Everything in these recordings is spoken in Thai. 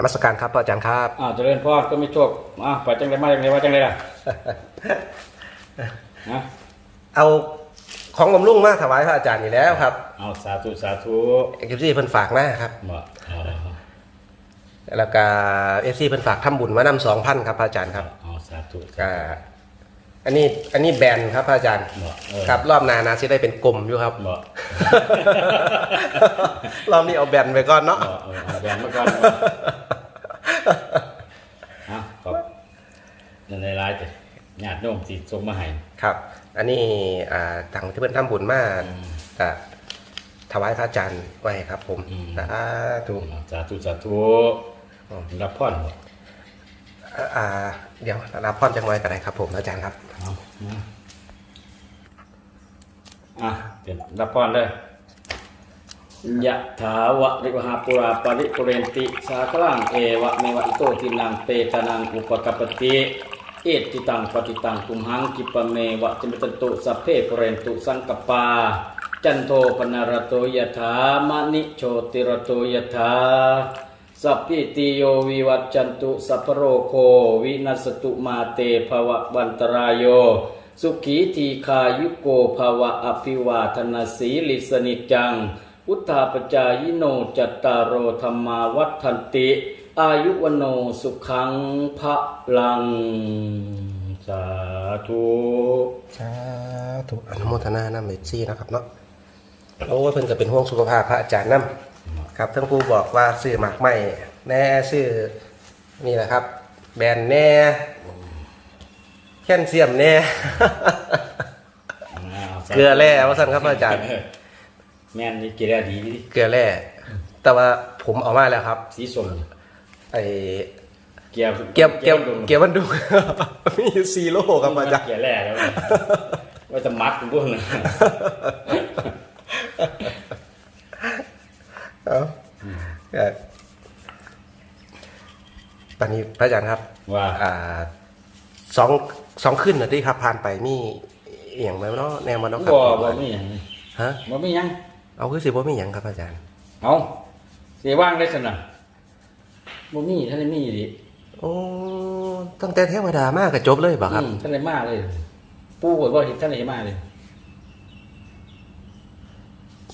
นมัสการครับพระอาจารย์ครับอ้าวเจริญพรก็ไม่โชคอ้าวไปจังไรมาจังไรว่าจังไรล่ะฮะเอาของบำรุงมาถวายพระอาจารย์นี่แล้วครับเอาสาธุสาธุเอฟซีเพิ่นฝากมาครับมาเอาแล้วก็เอฟซีเพิ่นฝากทำบุญมานำสองพันครับพระอาจารย์ครับเอาสาธุก็ อันนี้อันนี้แบนครับพระอาจารย์มาเออ ครับรอบหนานาจะได้เป็นกลมอยู่ครับมารอบนี้เอาแบนไปก่อนเนาะมาเออเอาแบนมาก่อนฮะขอบในในไลน์แต่ญาติโยมสิส่งมาให้ ครับ อันนี้อ่าทางที่เพิ่นทำบุญมาก็ถวายพระอาจารย์ไว้ครับผมสาธุเอาสาธุสาธุรับพรบ่ อ่า เดี๋ยวรับพรจังไว้ก็ได้ครับ ผมอาจารย์ครับ เอามาอะเดี๋ยวรับพรเลยยะถาวะริวหาปุราปริปุเรนติ สาคลังเอวะเมวะอิโตทินังเปตานังอุปกปปติ เอติตังปฏิตังคุมหังกิปะเมวะจิมตันตุสัพเพปุเรนตุสังกปา จันโทปนารโตยะถามณิโชติรโตยะถา สัพพิติโยวิวัจจันตุสัพโรโควินัสตุมาเตภวะวันตรายโย สุขีทีคายุโกภวะอภิวาทนาสีลิสนิจัง พุทธาปจายโนจัตตารโอธรรมาวัฏันติ อายุวโนสุขังพระลัง สาธุสาธุอนุโมทนาน้ำเมซี่นะครับเนาะโอ้เพิ่นก็เป็นห่วงสุขภาพพระอาจารย์น้ำ ครับทั้งผู้บอกว่าซื้อหมากไม้แน่ซื้อนี่แหละครับ แบรนด์แน่แค่นเสียมแน่ เกลือแร่ว่าซั่นครับอาจารย์แม่นนี่เกลือดีดิเกลือแร่แต่ว่าผมเอามาแล้วครับ สีส้มไอเกลือเกียวเกียวดงเกียวมันดูมีอยู่ซีโร่ครับอาจารย์เกลือแร่แล้วว่าจะมัดพวกนั้น เอาก็ตอนนี้พระอาจารย์ครับว่า อ่าสองสองขึ้นนะที่ครับผ่านไปมีเอียงไหมเนาะแนวมันเนาะครับบ่บ่มีหยังฮะบ่มีหยัง เอาคือสิบ่มีหยังครับอาจารย์ เอาเสียว่างได้สนะบ่มีท่านได้มีดิโอ้ตั้งแต่เทวดามากก็จบเลยบ่ครับ อืมท่านได้มาเลย ปู่ก็บ่เห็นท่านได้มาเลย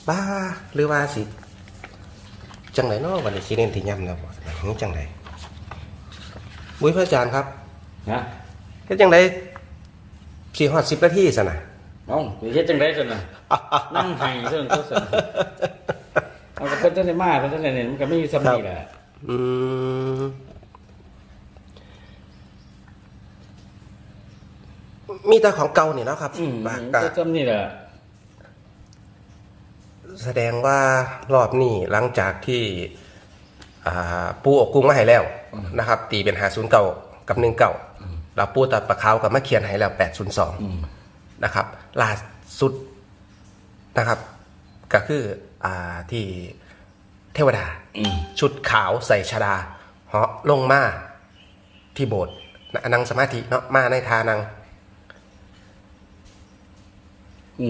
บ้าหรือว่าสิ จังไหนเนาะวันนี้สิเน้นที่ย่ำแล้วบ่หึจังไหนบุ้ยพระอาจารย์ครับนะเฮ็ดจังไดสิฮอด10นาทีซะนะเอาไปเฮ็ดจังได๋ซั่นน่ะนั่งไห้ซั่นก็ซั่นเอาก็เพิ่นท่านได้มาเพิ่นท่านได้เนี่ยมันก็ไม่มีสำนีแหละอืมมีแต่ของเก่านี่เนาะครับอืมบามันกะก็สำนีแหละ แสดงว่ารอบนี้หลังจากที่ปูออกกุ้งมาให้แล้วนะครับ ตีเป็นหาศูนย์เก่ากับหนึ่งเก่าแล้วปูตัดปลาเขากับมาเขียนให้แล้วแปดศูนย์สองนะครับล่าสุดนะครับ ก็คืออ่าที่เทวดาชุดขาวใส่ชดาเหาะลงมาที่โบสถ์นั่งสมาธิเนาะมาในทานัง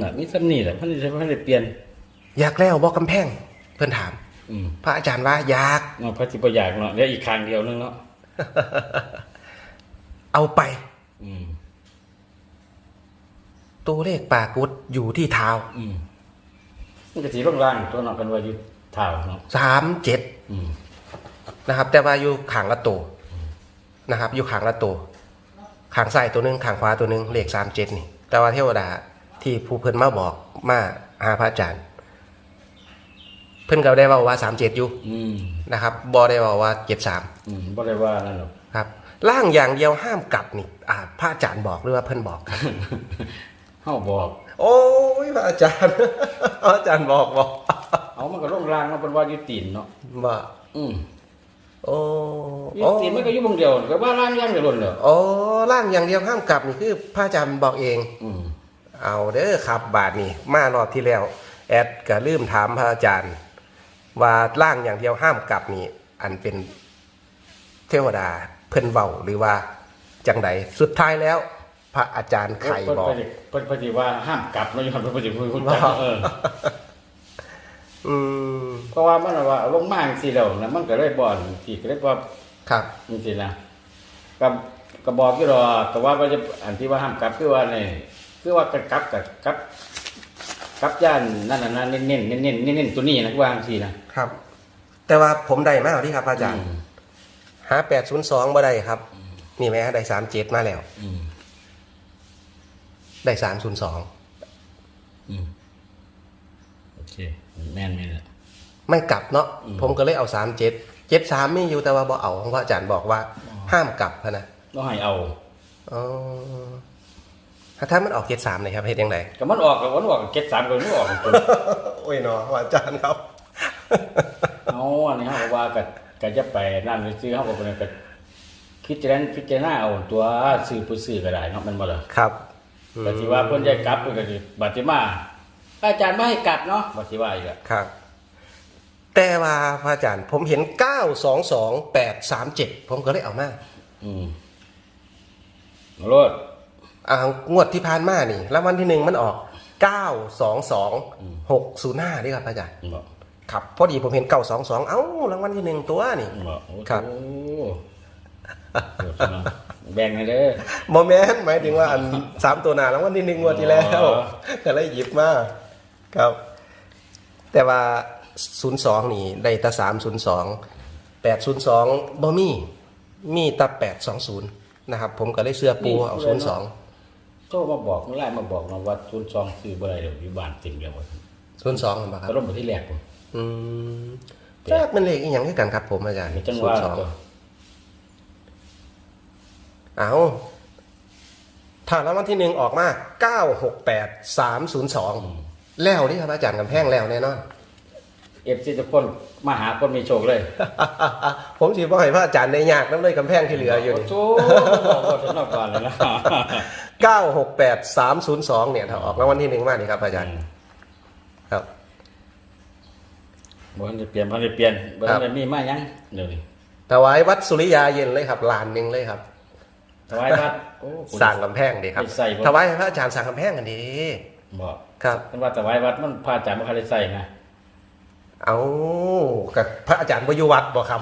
น่ะมีสำนีแหละพิ่นได้เพิ่นได้เปลี่ยน อยากแล้วบอกกำแพง เพื่อนถาม อืมพระอาจารย์ว่าอยาก เนาะพระสิบ่อยากเนาะเดี๋ยวอีกครั้งเดียวนึงเนาะเอาไป อืม ตัวเลขปรากฏอยู่ที่เท้าอืมมันก็สิลงล่างตัวเนาะกันว่าอยู่เท้าเนาะสามเจ็ดอืมนะครับ แต่ว่าอยู่ขางละตัวนะครับ อยู่ขางละตัวขางซ้ายตัวหนึงขางขวาตัวหนึงเลขสามเจ็ดนี่ แต่ว่าเทวดาที่ผู้เพิ่นมาบอกมาหาพระอาจารย์ เพิ่นก็ได้เว่าว่าสามเจ็ดอยู่อืมนะครับบอได้บอกว่าเจ็ดสามอืมบ่ได้ว่านั่นหรอก ครับร่างอย่างเดียวห้ามกลับนี่อ่าพระอาจารย์บอกหรือว่าเพิ่นบอกครับ เฮาบอก โอ้ยพระอาจารย์พระอาจารย์บอกบอกเอามันก็ลงล่างเนาะเป็นว่าอยู่ตีนเนาะว่าอืมโอ้อยู่โอ้ตีนมันก็อยู่บงเดียวก็ว่าล่างย่างเดียวล้นเด้อโอ้ร่างอย่างเดียวห้ามกลับนี่คือพระอาจารย์บอกเอง อืมเอาเด้อครับบาทนี่มารอบที่แล้ว แอดก็ลืมถามพระอาจารย์ ว่าร่างอย่างเดียวห้ามกลับนี่อันเป็นเทวดาเพิ่นเว้าหรือว่าจังใดสุดท้ายแล้ว พระอาจารย์ไข่เพิ่นบอกเพิ่นเพิ่นเพิ่นสิว่าห้ามกลับเนาะอยู่หั่นเพิ่นสิพูดพูดจักเออมอืมเพราะว่ามันว่าเอาลงมาจังซี่แล้วนะมันก็เลยบ่อนที่ก็เลยว่าครับจังซี่นะกับก็บอกอยู่ดอกก็ว่าว่าจะอันที่ว่าห้ามกลับคือว่านี่คือว่ากันกลับกับกลับ กลับย่านนั่นน่ะนะเน้นๆเน้นๆเน้นๆตัวนี้นะคือว่าจังซี่นะครับ แต่ว่าผมได้มากที่ครับพระอาจารย์อืมหาแปดศูนย์สองบ่ได้ครับนี่ไหมฮะได้สามเจ็ดมาแล้ว อืมได้สามศูนย์สองอืมโอเคแม่นแม่นแหละไม่กลับเนาะอืม ผมก็เลยเอาสามเจ็ดเจ็ดสามไม่อยู่แต่ว่าบ่เอาเพราะอาจารย์บอกว่าห้ามกลับพะนะต้องให้เอา อ๋อ ถ้ามันออกเจ็ดสามเลยครับเฮ็ดยังไงก็มันออกกับมันออกเก็ตสามก็มันออกตัวโอ้ยเนาะอาจารย์ครับเอาอันนี้เขาก็ว่าก็ก็จะไปนั่นไปซื้อเขาก็เป็นก็คิดจะนั้นคิดจะหน้าเอาตัวซื้อผู้ซื้อก็ได้เนาะมันบ่ล่ะครับบัดสิว่าเพิ่นจะกลับเพิ่นก็สิบัดสิมาอาจารย์ไม่ให้กลับเนาะบัดสิว่าอีกอะครับ แต่ว่าพระอาจารย์ ผมเห็นเก้าสองสองแปดสามเจ็ดผมก็เลยเอามา อืมเอาโลด อ่างวดที่ผ่านมานี่รางวัลที่หนึ่งมันออกเก้าสองสองหกศูนย์ห้านี่ครับพระอาจารย์บอกครับพอดีผมเห็นเก้าสองสองเอ้ารางวัลที่หนึ่งตัวนี่บอกโอ้ครับ โหโหดจังเนาะแบ่งให้เด้อ โมเมนต์หมายถึงว่าอัน สามตัวหนารางวัลที่หนึ่งงวดที่แล้วอ๋อ ก็เลยหยิบมาครับ แต่ว่าศูนย์สองนี่ได้แตาสามศูนย์สองแปดศูนย์สองบ่มีมีแตาแปดสองศูนย์นะครับ ผมก็เลยเสื้อปูเอาศูนย์สอง โทรมาบอกเมื่อไรมาบอกนะว่าทุนซองซื้อบ่ได้เดี๋ยวอยู่บ้านติ่งเดียวศูนย์สองเห็นปะครัก็บลงมาที่แรกผมอืมจ้ากมันเลขอีกอย่างที่กันครับผมอาจารย์มีจังหศูนวะย์สองตัวเอาถ้ารางวัลที่หนึ่งออกมาเก้าหกแปดสามศูนย์สองแล้วนี่ครับอาจารย์กำแพงแล้วแน่นอน เอฟซีทุกคนมาหาคนมีโชคเลย ผมสิบอกให้พระอาจารย์ได้ยากน้ำเลยกำแพงที่เหลืออยู่นี่ โอ้โหบอกว่าฉันนอกก่อนแล้วนะเก้าหกแปดสามศูนย์สองเนี่ยถ้าออกรางวัลที่หนึ่งมานี่ครับอาจารย์ครับ บ่ทันได้เปลี่ยนบ่ทันได้เปลี่ยนบ่ครัทับนได้มีมาหยังเดี๋ยวนี้ถวายวัดสุริยาเย็นเลยครับลานหนึ่งเลยครับถวายวัดโอ้คุณสร้างกำแพงดีครับไปใส่บ่ถวายให้พระอาจารย์สร้างกำแพงกันดี บอกครับ ท่านว่าถวายวัดมันพระอาจารย์บ่ทันได้ใส่นะ เอากับพระอาจารย์วยุวัดบอกครับ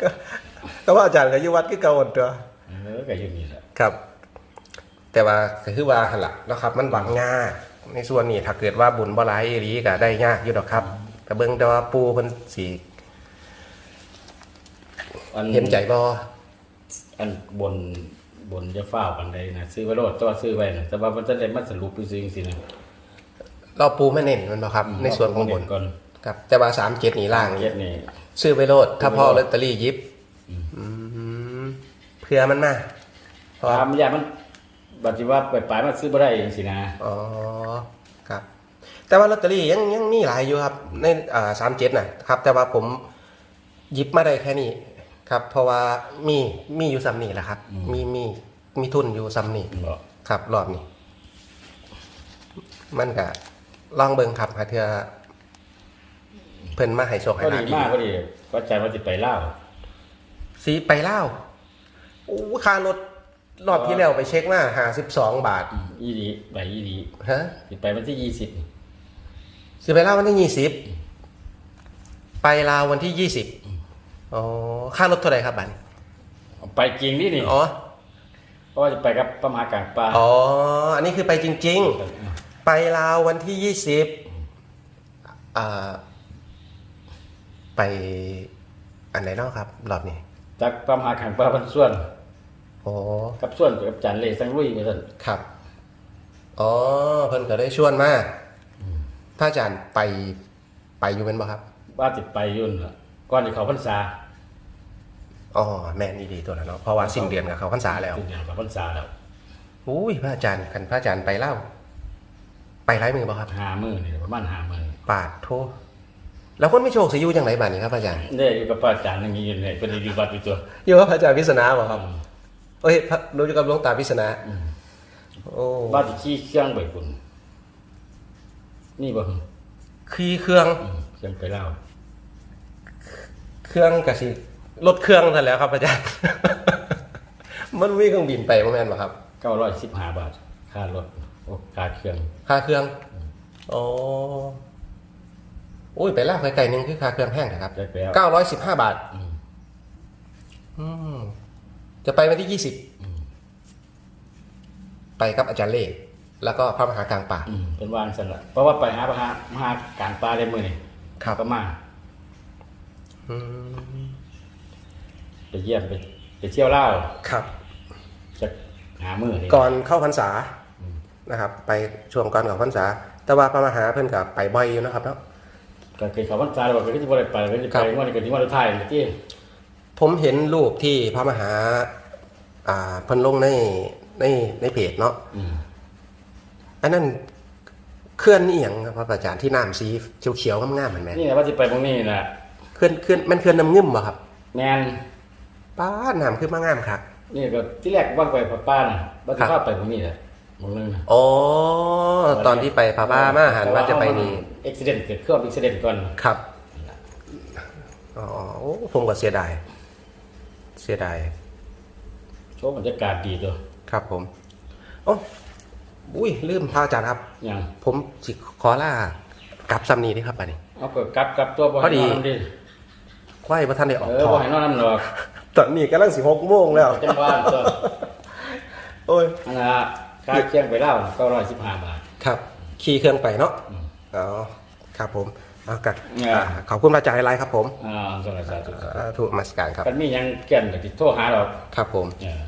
ก็ก็ว่าอาจารย์กับยุวัดก็เก่าหมดตัวเออก็อยู่นี่แหละครับ แต่ว่าก็คือว่าหั่นละนะครับ มันหวังยากในส่วนนี้ถ้าเกิดว่าบุญบ่หลายอีหลีก็ได้ยากอยู่ดอกครับ แต่เบิ่งแต่ว่าปูเพิ่นสิอันเห็นใจบ่อันบนบนจะฟ้าวกันได้นะซื้อไว้โลดแต่ว่าซื้อไว้นะแต่ว่ามันจะได้มันสรุปไปซื้อจริงๆนะ เราปูไม่เน้นมันบ่ครับ ในส่วนของบนก่อนครับ แต่ว่า37นี่ล่างเย็ดนี่ซื้อไปโลด ถ้าพ่อลอตเตอรี่หยิบอืมเพื่อมันมาเพราะตามยามันบัดนี้ว่าไปปลายมันซื้อบ่ได้จังซี่นะอ๋อครับ แต่ว่าลอตเตอรี่ยังยังมีหลายอยู่ครับ ในอ่าสามเจ็ดนะครับ แต่ว่าผมหยิบมาได้แค่นี้ครับ เพราะว่ามีมีอยู่ซ้ำนี่แหละครับ มีมีมีทุนอยู่ซ้ำนี่บอกครับรอบนี้มันก็ ลองเบิ่งครับหาเทื่อเพิ่นมาให้โชคให้ก็ลาดีบมากก็ดีก็ใจว่าสิไปลาวสีไปเล่าวโอ้ค่ารถรอบที่แล้วไปเช็คมาหาสิบสองบาทอีดีไปอีดีฮะสิไปวันที่ยี่สิบซื้อไปเล่าววันที่ยี่สิบไปลาววันที่ยี่สิบอ๋อค่ารถเท่าไหร่ครับบันไปจริงนี่นี่อ๋อเพราะว่าจะไปกับพระมหากลางป่าอ๋ออันนี้คือไปจริง ๆ ไปลาววันที่ยี่สิบอ่าไปอันไหนเนาะครับรอบนี้จากพระมหากลางป่าพันส่วนอ๋อกับส่วนกับจันเลยสังลุยไปท่านครับ อ๋อเพิ่นก็ได้ชวนมาพระอาจารย์ไปไปอยู่เป็นบ่ครับ ว่าติดไปยุ่นล่ะก่อนที่เขาพรรษาอ๋อแม่นดีๆตัวนั้นเนาะเพราะว่าสิ้นเดือนกับเขาพรรษาแล้วสิ้นเดือนเขาพรรษาแล้วอุ้ยพระอาจารย์คันพระอาจารย์ไปเล่า ไปไร้มือบ่ครับหามือนี่ประมาณหามือปาดโทแล้วคนไม่โชคสิอยู่จังไหนบ้านี้ครับพระอาจารย์ได้อยู่กับพระอาจารย์อย่างนี้อยู่เลยเป็นอยู่วัดอยู่ตัวอยู่กับพระอาจารย์พิษณาบ่ครับเอ้ยพระรู้อยู่กับหลวงตาพิษณาโอ้บ้านที่ขี้เครื่องไปคุณนี่บ่ขี่เครื่องอืมเครื่องไปเล่าวเครื่องกะสิรถเครื่องทันแหล้วครับอาจารย์ มันวิ่งเครื่องบินไปบ่แม่นบ่ครับเก้าร้อยสิบห้าบาทค่ารถ โอ้โอกาเครื่องค่าเครื่องอ้โอ้ยไปลากไปไก่หนึ่งคือค่าเครื่องแห้งนะครับได้แล้วเก้าร้อยสิบห้าบาท อืมอืมจะไปวันที่ยี่สิบไปกับอาจารย์เล่แล้วก็พระมหากลางป่า อืมเป็นวางสันละเพราะว่าไปหาพระหามหากลางปลาได้มือนี่ครับ ก็มาอืมไปเยี่ยมไป ไปเที่ยวเล่าวครับ จะหามือนี่ก่อนเข้าพรรษา นะครับไปช่วงก่อนเข้าพรรษา แต่ว่าพระมหาเพิ่นกับไปบ่อยอยู่นะครับเนาะก็เคยเขาวันจาแล้วบอกก็จะบ่ได้ไปก็จะครัไปบงวดนี้ก็ที่วันสุดท้ายเลยที่ผมเห็นรูปที่พระมหาอ่าเพิ่นลงในในในเพจเนาะอืมอันนั้นเคลื่อนนี่อหย่างครับพระอาจารย์ที่น้ำสีเขียวๆงามๆเหมือนแม่นนี่แหละว่าจะไปตรงนี้นะเคลื่อนเคลื่อนมันเคลื่อนน้ำเงื่มบ่ครับแมนป้าดน้ำขึ้นมางามครับนี่ก็ที่แรกว่างไปพระป้าน่ะว่าครัจะบเข้าไปตรงนี้แหละ มองนึงนะอ๋อตอนที่ไปพาบ้ามาหันว่าจะไปนี่เอ็กซิเดนต์เกิดเครื่องเอ็กซิเดนต์ก่อนครับอ๋อโอ้ผมก็เสียดาย เสียดายโชว์บรรยากาศดีตัวครับผมโอ้อุ้ยลืมพระอาจารย์ครับอย่างผมสิขอลากลับซัมนีนี่ครับไปนี่เอาก็กลับกลับตัวบ่พอดีให้นอนดิควายพระท่านได้ออกเออทอบ่งให้นอนน้ำหรอกตอนนี้กำลังสิหกโมงแล้วจังหวะตัวโอ้ยอันน่ะ ค่าเคียงไปเล่าก็ร้อยสิบห้าบาท ครับ ขี่เครื่องไปเนาะอืม อ๋อครับผมเอากัดเนี่ยอ่า ขอบคุณพระอาจารย์ไลฟ์ครับผมอ่าสวัสดีครับอ่าถูกมาสการครับ กันมีหยังแก่นก็ติดโทรหาเราครับผมเออ